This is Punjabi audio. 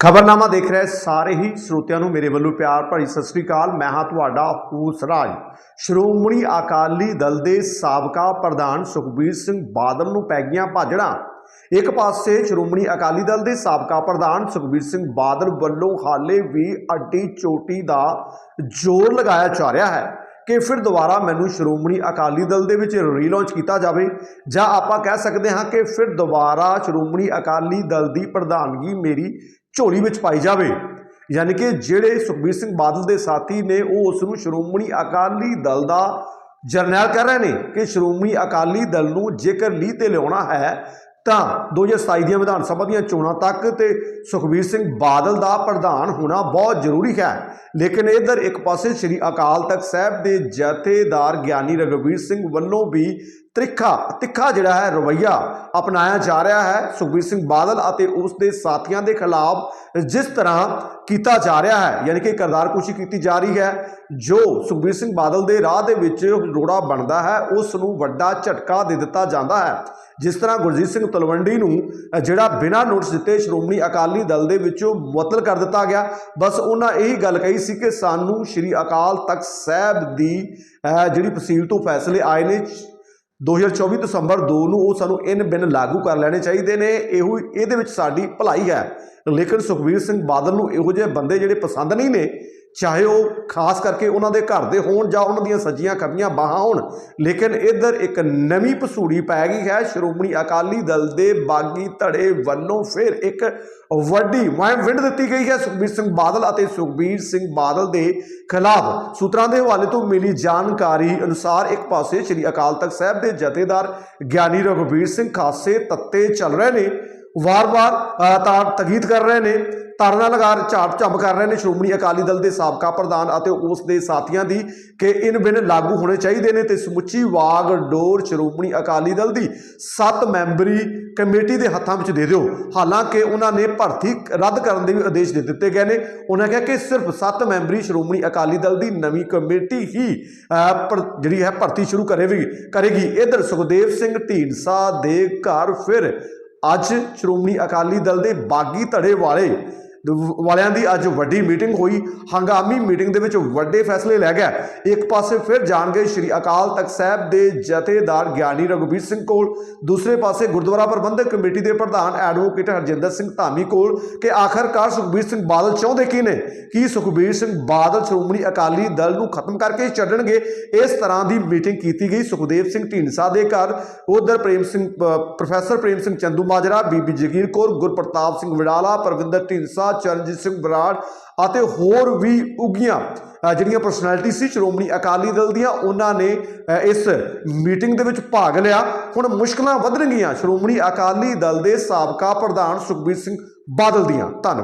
ਖਬਰਨਾਮਾ ਦੇਖ ਰਹੇ ਸਾਰੇ ਹੀ ਸਰੋਤਿਆਂ ਨੂੰ ਮੇਰੇ ਵੱਲੋਂ ਪਿਆਰ ਭਰੀ ਸਤਿ ਸ੍ਰੀ ਅਕਾਲ। ਮੈਂ ਹਾਂ ਤੁਹਾਡਾ ਹੂਸ ਰਾਜ। ਸ਼੍ਰੋਮਣੀ ਅਕਾਲੀ ਦਲ ਦੇ ਸਾਬਕਾ ਪ੍ਰਧਾਨ ਸੁਖਬੀਰ ਸਿੰਘ ਬਾਦਲ ਨੂੰ ਪੈ ਗਈਆਂ ਭਾਜੜਾਂ। ਇੱਕ ਪਾਸੇ ਸ਼੍ਰੋਮਣੀ ਅਕਾਲੀ ਦਲ ਦੇ ਸਾਬਕਾ ਪ੍ਰਧਾਨ ਸੁਖਬੀਰ ਸਿੰਘ ਬਾਦਲ ਵੱਲੋਂ ਹਾਲੇ ਵੀ ਅੱਡੀ ਚੋਟੀ ਦਾ ਜ਼ੋਰ ਲਗਾਇਆ ਜਾ ਰਿਹਾ ਹੈ ਕਿ ਫਿਰ ਦੁਬਾਰਾ ਮੈਨੂੰ ਸ਼੍ਰੋਮਣੀ ਅਕਾਲੀ ਦਲ ਦੇ ਵਿੱਚ ਰੀਲਾਂਚ ਕੀਤਾ ਜਾਵੇ। ਜਾਂ ਆਪਾਂ ਕਹਿ ਸਕਦੇ ਹਾਂ ਕਿ ਫਿਰ ਦੁਬਾਰਾ ਸ਼੍ਰੋਮਣੀ ਅਕਾਲੀ ਦਲ ਦੀ ਪ੍ਰਧਾਨਗੀ ਮੇਰੀ ਝੋਲੀ ਵਿੱਚ ਪਾਈ ਜਾਵੇ। ਯਾਨੀ ਕਿ ਜਿਹੜੇ ਸੁਖਬੀਰ ਸਿੰਘ ਬਾਦਲ ਦੇ ਸਾਥੀ ਨੇ, ਉਹ ਉਸ ਨੂੰ ਸ਼੍ਰੋਮਣੀ ਅਕਾਲੀ ਦਲ ਦਾ ਜਰਨੈਲ ਕਰ ਰਹੇ ਨੇ ਕਿ ਸ਼੍ਰੋਮਣੀ ਅਕਾਲੀ ਦਲ ਨੂੰ ਜੇਕਰ ਲੀਹ ਤੇ ਲਿਆਉਣਾ ਹੈ, ਤਾਂ 2027 ਦੀਆਂ ਵਿਧਾਨ ਸਭਾ ਦੀਆਂ ਚੋਣਾਂ ਤੱਕ ਤੇ ਸੁਖਬੀਰ ਸਿੰਘ ਬਾਦਲ ਦਾ ਪ੍ਰਧਾਨ ਹੋਣਾ ਬਹੁਤ ਜ਼ਰੂਰੀ ਹੈ। ਲੇਕਿਨ ਇਧਰ ਇੱਕ ਪਾਸੇ ਸ੍ਰੀ ਅਕਾਲ ਤਖਤ ਸਾਹਿਬ ਦੇ ਜਥੇਦਾਰ ਗਿਆਨੀ ਰਘਵੀਰ ਸਿੰਘ ਵੱਲੋਂ ਵੀ ਤਿੱਖਾ ਤਿੱਖਾ ਜਿਹੜਾ ਹੈ ਰਵਈਆ ਅਪਣਾਇਆ ਜਾ ਰਿਹਾ ਹੈ ਸੁਖਬੀਰ ਸਿੰਘ ਬਾਦਲ ਅਤੇ ਉਸ ਦੇ ਸਾਥੀਆਂ ਦੇ ਖਿਲਾਫ ਜਿਸ ਤਰ੍ਹਾਂ ਕੀਤਾ ਜਾ ਰਿਹਾ ਹੈ, ਯਾਨੀ ਕਿ ਕਰਤਾਰਕੁਸ਼ੀ ਕੀਤੀ ਜਾ ਰਹੀ ਹੈ, ਜੋ ਸੁਖਬੀਰ ਸਿੰਘ ਬਾਦਲ ਦੇ ਰਾਹ ਦੇ ਵਿੱਚ ਰੋੜਾ ਬਣਦਾ ਹੈ ਉਸ ਨੂੰ ਵੱਡਾ ਝਟਕਾ ਦੇ ਦਿੱਤਾ ਜਾਂਦਾ ਹੈ। ਜਿਸ ਤਰ੍ਹਾਂ ਗੁਰਜੀਤ ਸਿੰਘ ਤਲਵੰਡੀ ਨੂੰ ਜਿਹੜਾ ਬਿਨਾਂ ਨੋਟਿਸ ਦਿੱਤੇ ਸ਼੍ਰੋਮਣੀ ਅਕਾਲੀ ਦਲ ਦੇ ਵਿੱਚੋਂ ਮੁਅੱਤਲ ਕਰ ਦਿੱਤਾ ਗਿਆ। ਬਸ ਉਹਨਾਂ ਇਹੀ ਗੱਲ ਕਹੀ ਸੀ ਕਿ ਸਾਨੂੰ ਸ਼੍ਰੀ ਅਕਾਲ ਤਖਤ ਸਾਹਿਬ ਦੀ ਜਿਹੜੀ ਤਹਿਸੀਲ ਤੋਂ ਫੈਸਲੇ ਆਏ ਨੇ 2024 ਦਸੰਬਰ 2 ਨੂੰ ਉਹ ਸਾਨੂੰ ਇਨ ਬਿਨ ਲਾਗੂ ਕਰ ਲੈਣੇ ਚਾਹੀਦੇ ਨੇ। ਇਹੋ ਇਹਦੇ ਵਿੱਚ ਸਾਡੀ ਭਲਾਈ ਹੈ। ਲੇਕਿਨ ਸੁਖਬੀਰ ਸਿੰਘ ਬਾਦਲ ਨੂੰ ਇਹੋ ਜਿਹੇ ਬੰਦੇ ਜਿਹੜੇ ਪਸੰਦ ਨਹੀਂ ਨੇ ਚਾਹੇ ਉਹ ਖਾਸ ਕਰਕੇ ਉਹਨਾਂ ਦੇ ਘਰ ਦੇ ਹੋਣ ਜਾਂ ਉਹਨਾਂ ਦੀਆਂ ਸੱਜੀਆਂ ਖੱਬੀਆਂ ਬਾਹਾਂ ਹੋਣ, ਲੇਕਿਨ ਇੱਧਰ ਇੱਕ ਨਵੀਂ ਪਸੂੜੀ ਪੈ ਗਈ ਹੈ। ਸ਼੍ਰੋਮਣੀ ਅਕਾਲੀ ਦਲ ਦੇ ਬਾਗੀ ਧੜੇ ਵੱਲੋਂ ਫਿਰ ਇੱਕ ਵੱਡੀ ਮੁਹਿੰਮ ਵਿੰਡ ਦਿੱਤੀ ਗਈ ਹੈ। ਸੁਖਬੀਰ ਸਿੰਘ ਬਾਦਲ ਅਤੇ ਸੁਖਬੀਰ ਸਿੰਘ ਬਾਦਲ ਦੇ ਖਿਲਾਫ ਸੂਤਰਾਂ ਦੇ ਹਵਾਲੇ ਤੋਂ ਮਿਲੀ ਜਾਣਕਾਰੀ ਅਨੁਸਾਰ ਇੱਕ ਪਾਸੇ ਸ੍ਰੀ ਅਕਾਲ ਤਖਤ ਸਾਹਿਬ ਦੇ ਜਥੇਦਾਰ ਗਿਆਨੀ ਰਘੁਵੀਰ ਸਿੰਘ ਖਾਸੇ ਤੱਤੇ ਚੱਲ ਰਹੇ ਨੇ। ਵਾਰ-ਵਾਰ ਅ, ਤਾਂ ਤਗੀਦ ਕਰ ਰਹੇ ਨੇ ਤਰਨਾ ਲਗਾ ਝਾੜ ਝੰਬ ਕਰ ਰਹੇ ਨੇ ਸ਼੍ਰੋਮਣੀ ਅਕਾਲੀ ਦਲ ਦੇ ਸਾਬਕਾ ਪ੍ਰਧਾਨ ਅਤੇ ਉਸ ਦੇ ਸਾਥੀਆਂ ਦੀ ਕਿ ਇਨ ਬਿਨ ਲਾਗੂ ਹੋਣੇ ਚਾਹੀਦੇ ਨੇ ਤੇ ਸਮੁੱਚੀ ਵਾਗ ਡੋਰ ਸ਼੍ਰੋਮਣੀ ਅਕਾਲੀ ਦਲ ਦੀ 7 ਮੈਂਬਰੀ ਕਮੇਟੀ ਦੇ ਹੱਥਾਂ ਵਿੱਚ ਦੇ ਦਿਓ। ਹਾਲਾਂਕਿ ਉਹਨਾਂ ਨੇ ਭਰਤੀ ਰੱਦ ਕਰਨ ਦੇ ਵੀ ਆਦੇਸ਼ ਦੇ ਦਿੱਤੇ ਗਏ ਨੇ। ਉਹਨਾਂ ਕਿਹਾ ਕਿ ਸਿਰਫ 7 ਮੈਂਬਰੀ ਸ਼੍ਰੋਮਣੀ ਅਕਾਲੀ ਦਲ ਦੀ ਨਵੀਂ ਕਮੇਟੀ ਹੀ ਅ, ਜਿਹੜੀ ਹੈ ਭਰਤੀ ਸ਼ੁਰੂ ਕਰੇਗੀ ਕਰੇਗੀ। ਇਧਰ ਸੁਖਦੇਵ ਸਿੰਘ ਢੀਂਡਸਾ ਦੇ ਘਰ ਫਿਰ ਅੱਜ ਸ਼੍ਰੋਮਣੀ ਅਕਾਲੀ ਦਲ ਦੇ ਬਾਗੀ ਧੜੇ ਵਾਲੇ ਵਾਲਿਆਂ ਦੀ ਅੱਜ ਵੱਡੀ ਮੀਟਿੰਗ ਹੋਈ। ਹੰਗਾਮੀ ਮੀਟਿੰਗ ਦੇ ਵਿੱਚ ਵੱਡੇ ਫੈਸਲੇ ਲੈ ਗਿਆ ਇੱਕ ਪਾਸੇ ਫਿਰ ਜਾਣਗੇ ਸ਼੍ਰੀ ਅਕਾਲ ਤਖਤ ਸਾਹਿਬ ਦੇ ਜਥੇਦਾਰ ਗਿਆਨੀ ਰਘੁਬੀਰ ਸਿੰਘ ਕੋਲ। ਦੂਸਰੇ ਪਾਸੇ ਗੁਰਦੁਆਰਾ ਪ੍ਰਬੰਧਕ ਕਮੇਟੀ ਦੇ ਪ੍ਰਧਾਨ ਐਡਵੋਕੇਟ ਹਰਜਿੰਦਰ ਸਿੰਘ ਧਾਮੀ ਕੋਲ। ਕਿ ਆਖਰਕਾਰ ਸੁਖਬੀਰ ਸਿੰਘ ਬਾਦਲ ਚਾਹੁੰਦੇ ਕੀ ਨੇ? ਕੀ ਸੁਖਬੀਰ ਸਿੰਘ ਬਾਦਲ ਸ਼੍ਰੋਮਣੀ ਅਕਾਲੀ ਦਲ ਨੂੰ ਖਤਮ ਕਰਕੇ ਛੱਡਣਗੇ? ਇਸ ਤਰ੍ਹਾਂ ਦੀ ਮੀਟਿੰਗ ਕੀਤੀ ਗਈ ਸੁਖਦੇਵ ਸਿੰਘ ਢੀਂਡਸਾ ਦੇ ਘਰ। ਉਧਰ ਪ੍ਰੇਮ ਸਿੰਘ ਪ੍ਰੋਫੈਸਰ ਪ੍ਰੇਮ ਸਿੰਘ ਚੰਦੂ ਮਾਜਰਾ ਬੀਬੀ ਜਗੀਰ ਕੌਰ, ਗੁਰਪ੍ਰਤਾਪ ਸਿੰਘ ਵਿੜਾਲਾ, ਪਰਵਿੰਦਰ ਢੀਂਡਸਾ ਚਰਨਜੀਤ ਸਿੰਘ ਬਰਾੜ ਅਤੇ ਹੋਰ ਵੀ ਉਗੀਆਂ ਜਿਹੜੀਆਂ ਪਰਸਨੈਲਿਟੀ ਸੀ ਸ਼੍ਰੋਮਣੀ ਅਕਾਲੀ ਦਲ ਦੀਆਂ, ਉਹਨਾਂ ਨੇ ਇਸ ਮੀਟਿੰਗ ਦੇ ਵਿੱਚ ਭਾਗ ਲਿਆ। ਹੁਣ ਮੁਸ਼ਕਲਾਂ ਵਧਣਗੀਆਂ ਸ਼੍ਰੋਮਣੀ ਅਕਾਲੀ ਦਲ ਦੇ ਸਾਬਕਾ ਪ੍ਰਧਾਨ ਸੁਖਬੀਰ ਸਿੰਘ ਬਾਦਲ ਦੀਆਂ। ਧੰਨਵਾਦ।